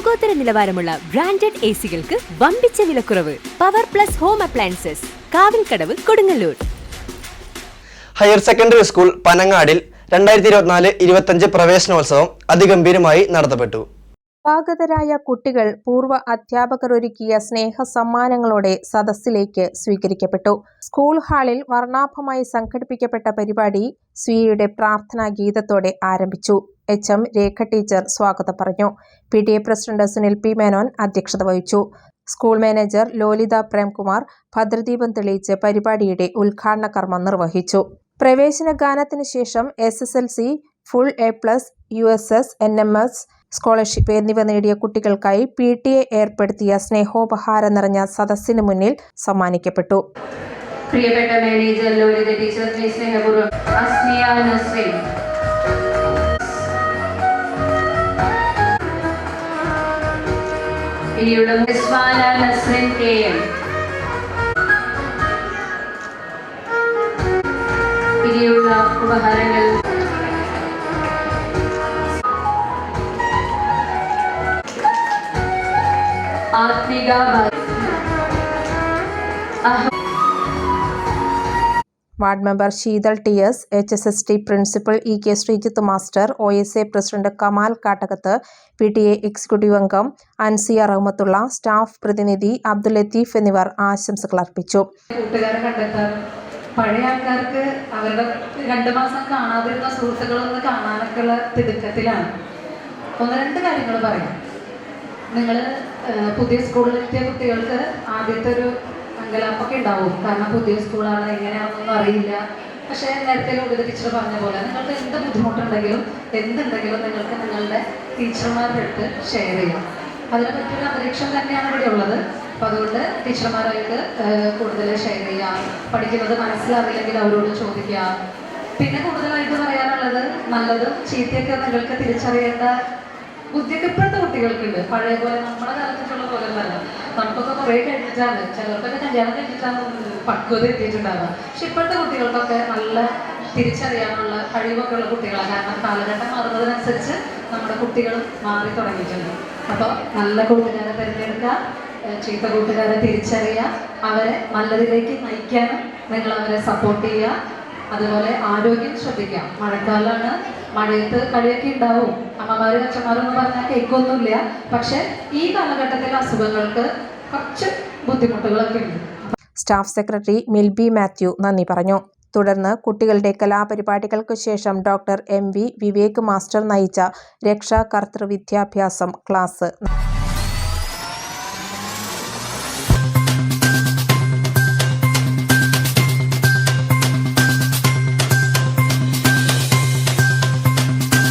ലോകോത്തര നിലവാരമുള്ള branded A സികൾക്ക് വമ്പിച്ച വിലക്കുറവ്. Power plus home appliances Kavilkadavu Kodungallur. Higher secondary school പനങ്ങാടിൽ രണ്ടായിരത്തി ഇരുപത്തിനാല് ഇരുപത്തഞ്ച് പ്രവേശനോത്സവം അതിഗംഭീരമായി നടത്തപ്പെട്ടു. സ്വാഗതരായ കുട്ടികൾ പൂർവ അധ്യാപകർ ഒരുക്കിയ സ്നേഹ സമ്മാനങ്ങളോടെ സദസ്സിലേക്ക് സ്വീകരിക്കപ്പെട്ടു. സ്കൂൾ ഹാളിൽ വർണാഭമായി സംഘടിപ്പിക്കപ്പെട്ട പരിപാടി സ്വീയുടെ പ്രാർത്ഥനാ ഗീതത്തോടെ ആരംഭിച്ചു. എച്ച് എം രേഖ ടീച്ചർ സ്വാഗതം പറഞ്ഞു. P T A president Sunil P Menon അധ്യക്ഷത വഹിച്ചു. സ്കൂൾ മാനേജർ ലോലിത പ്രേംകുമാർ ഭദ്രദീപം തെളിയിച്ച് പരിപാടിയുടെ ഉദ്ഘാടന കർമ്മം നിർവഹിച്ചു. പ്രവേശന ഗാനത്തിന് ശേഷം S S L C full A plus U S S N M S scholarship എന്നിവ നേടിയ കുട്ടികൾക്കായി പി ടി എ ഏർപ്പെടുത്തിയ സ്നേഹോപഹാരം നിറഞ്ഞ സദസ്സിന് മുന്നിൽ സമ്മാനിക്കപ്പെട്ടു. പ്രിയപ്പെട്ട മാനേജർ ലോലിത ടീച്ചർ സ്നേഹപൂർവം കെ. എം ഉപഹാരങ്ങൾ. ആത്മിക അഹ ward member Sheethal T S H S S T principal E K Sreejith master O S A president Kamal Kattakath P T A executive അംഗം Ansiya Rahmatullah staff പ്രതിനിധി അബ്ദുൽ ലത്തീഫ് എന്നിവർ ആശംസകൾ അർപ്പിച്ചു. പഴയ ആൾക്കാർക്ക് അവരുടെ രണ്ടു മാസം കാണാതിരുന്ന സുഹൃത്തുക്കളൊന്ന് കാണാനൊക്കെ ഉള്ള തിടുക്കത്തിലാണ്. ഒന്ന് രണ്ട് കാര്യങ്ങൾ പറയാം. നിങ്ങൾ പുതിയ സ്കൂളിലെത്തിയ കുട്ടികൾക്ക് ആദ്യത്തെ ഒരു അങ്കലാപ്പൊക്കെ ഉണ്ടാവും. കാരണം പുതിയ സ്കൂളാണ് എങ്ങനെയാണെന്നൊന്നും അറിയില്ല. പക്ഷേ നേരത്തെ ഉള്ളത് ടീച്ചർ പറഞ്ഞ പോലെ നിങ്ങൾക്ക് എന്ത് ബുദ്ധിമുട്ടുണ്ടെങ്കിലും എന്തുണ്ടെങ്കിലും നിങ്ങൾക്ക് നിങ്ങളുടെ ടീച്ചർമാരുടെ അടുത്ത് ഷെയർ ചെയ്യാം. അതിനെ പറ്റിയൊരു അന്തരീക്ഷം തന്നെയാണ് ഇവിടെ ഉള്ളത്. അപ്പം അതുകൊണ്ട് ടീച്ചർമാരായിട്ട് കൂടുതൽ ഷെയർ ചെയ്യാം. പഠിക്കുന്നത് മനസ്സിലാവില്ലെങ്കിൽ അവരോട് ചോദിക്കുക പിന്നെ കൂടുതലായിട്ട് പറയാനുള്ളത് നല്ലതും ചീത്തയൊക്കെ നിങ്ങൾക്ക് തിരിച്ചറിയേണ്ട ബുദ്ധിയൊക്കെ ഇപ്പോഴത്തെ കുട്ടികൾക്കുണ്ട്. പഴയ പോലെ നമ്മുടെ ഒന്നല്ല കുറേ കഴിഞ്ഞിട്ടാണ്. ചിലർക്കൊക്കെ കല്യാണം കഴിഞ്ഞിട്ടാണ് പക്വത എത്തിയിട്ടുണ്ടാവുക. പക്ഷെ ഇപ്പോഴത്തെ കുട്ടികൾക്കൊക്കെ നല്ല തിരിച്ചറിയാനുള്ള കഴിവൊക്കെ ഉള്ള കുട്ടികളാണ് കാരണം കാലഘട്ടം മാറുന്നതിനനുസരിച്ച് നമ്മുടെ കുട്ടികളും മാറി തുടങ്ങിയിട്ടുണ്ട്. അപ്പോൾ നല്ല കൂട്ടുകാരെ തിരഞ്ഞെടുക്കുക ചീത്ത കൂട്ടുകാരെ തിരിച്ചറിയുക അവരെ നല്ലതിലേക്ക് നയിക്കാനും നിങ്ങൾ അവരെ സപ്പോർട്ട് ചെയ്യുക. അതുപോലെ ആരോഗ്യം ശ്രദ്ധിക്കാം മഴക്കാലമാണ് മഴയത്ത് കളിയൊക്കെ ഉണ്ടാവും. അമ്മമാരും അച്ഛന്മാരും എന്ന് പറഞ്ഞാൽ കേൾക്കൊന്നുമില്ല. പക്ഷെ ഈ കാലഘട്ടത്തിലെ അസുഖങ്ങൾക്ക് കുറച്ച് ബുദ്ധിമുട്ടുകളൊക്കെ ഉണ്ട്. സ്റ്റാഫ് സെക്രട്ടറി മിൽബി മാത്യു നന്ദി പറഞ്ഞു. തുടർന്ന് കുട്ടികളുടെ കലാപരിപാടികൾക്ക് ശേഷം doctor M V Vivek master നയിച്ച രക്ഷാകർത്തൃ വിദ്യാഭ്യാസം ക്ലാസ്